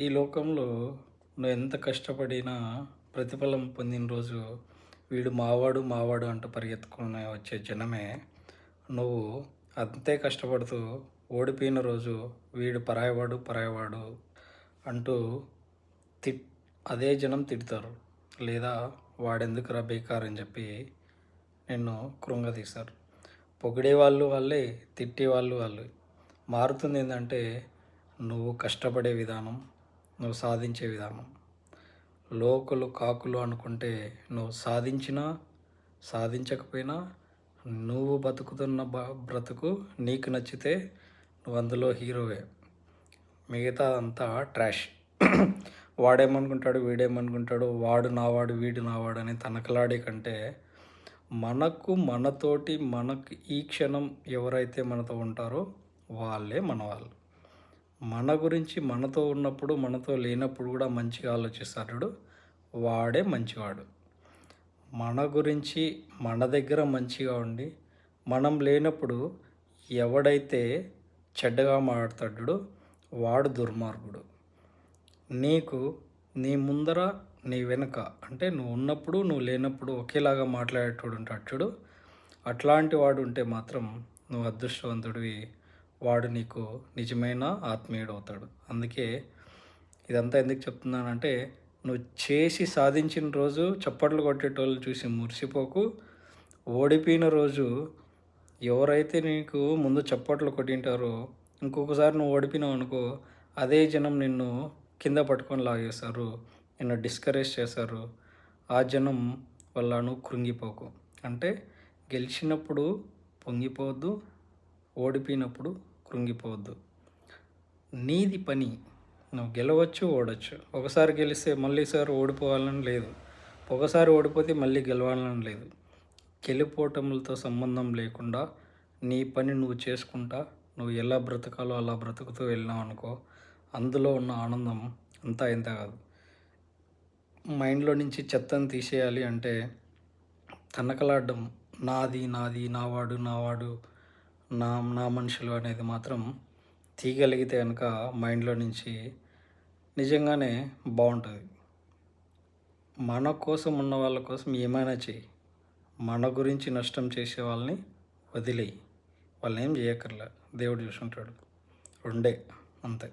ఈ లోకంలో నువ్వు ఎంత కష్టపడినా ప్రతిఫలం పొందిన రోజు వీడు మావాడు మావాడు అంటూ పరిగెత్తుకుని వచ్చే జనమే నువ్వు. అంతే కష్టపడుతూ ఓడిపోయిన రోజు వీడు పరాయవాడు పరాయవాడు అంటూ తిట్ అదే జనం తిడతారు. లేదా వాడెందుకురా బేకార్ అని చెప్పి నిన్ను కృంగతీస్తారు పొగిడే వాళ్ళు వాళ్ళే తిట్టే వాళ్ళు వాళ్ళే. మారుతుంది ఏంటంటే నువ్వు కష్టపడే విధానం నువ్వు సాధించే విధానం. లోకులు కాకులు అనుకుంటే నువ్వు సాధించినా సాధించకపోయినా నువ్వు బతుకుతున్న బ బ్రతుకు నీకు నచ్చితే నువ్వు అందులో హీరోవే. మిగతా అంతా ట్రాష్. వాడేమనుకుంటాడు వీడేమనుకుంటాడు వాడు నావాడు వీడు నావాడు అని తనకలాడే కంటే మనకు మనతోటి మనకు ఈ క్షణం ఎవరైతే మనతో ఉంటారో వాళ్ళే మన వాళ్ళు మన గురించి మనతో ఉన్నప్పుడు మనతో లేనప్పుడు కూడా మంచిగా ఆలోచిస్తాడు వాడే మంచివాడు. మన గురించి మన దగ్గర మంచిగా ఉండి మనం లేనప్పుడు ఎవడైతే చెడ్డగా మాట్లాడతాడో వాడు దుర్మార్గుడు. నీకు నీ ముందర నీ వెనుక అంటే నువ్వు ఉన్నప్పుడు నువ్వు లేనప్పుడు ఒకేలాగా మాట్లాడేటోడు ఉంటాడు చూడు. అట్లాంటి వాడు ఉంటే మాత్రం నువ్వు అదృష్టవంతుడివి. వాడు నీకు నిజమైన ఆత్మీయుడు అవుతాడు అందుకే ఇదంతా ఎందుకు చెప్తున్నానంటే నువ్వు చేసి సాధించిన రోజు చప్పట్లు కొట్టేటోళ్ళు చూసి మురిసిపోకు. ఓడిపోయిన రోజు ఎవరైతే నీకు ముందు చప్పట్లు కొట్టింటారో ఇంకొకసారి నువ్వు ఓడిపోయినావు అనుకో అదే జనం నిన్ను కింద పట్టుకొని లాగేశారు నిన్ను డిస్కరేజ్ చేశారు ఆ జనం వల్ల నువ్వు కృంగిపోకు. అంటే గెలిచినప్పుడు పొంగిపోవద్దు ఓడిపోయినప్పుడు కృంగిపోవద్దు. నీది పని. నువ్వు గెలవచ్చు ఓడచ్చు. ఒకసారి గెలిస్తే మళ్ళీసారి ఓడిపోవాలని లేదు. ఒకసారి ఓడిపోతే మళ్ళీ గెలవాలని లేదు. గెలిపోవటములతో సంబంధం లేకుండా నీ పని నువ్వు చేసుకుంటా నువ్వు ఎలా బ్రతకాలో అలా బ్రతుకుతూ వెళ్ళినావు అనుకో అందులో ఉన్న ఆనందం అంతా ఇంత కాదు. మైండ్లో నుంచి చెత్తను తీసేయాలి అంటే తనకలాడడం నాది నాది నావాడు నావాడు నా నా మనుషులు అనేది మాత్రం తీయగలిగితే కనుక మైండ్లో నుంచి నిజంగానే బాగుంటుంది మన కోసం ఉన్న వాళ్ళ కోసం ఏమైనా చెయ్యి. మన గురించి నష్టం చేసే వాళ్ళని వదిలేయి. వాళ్ళని ఏం చేయక్కర్లే. దేవుడు చూసుకుంటాడు రెండే అంతే.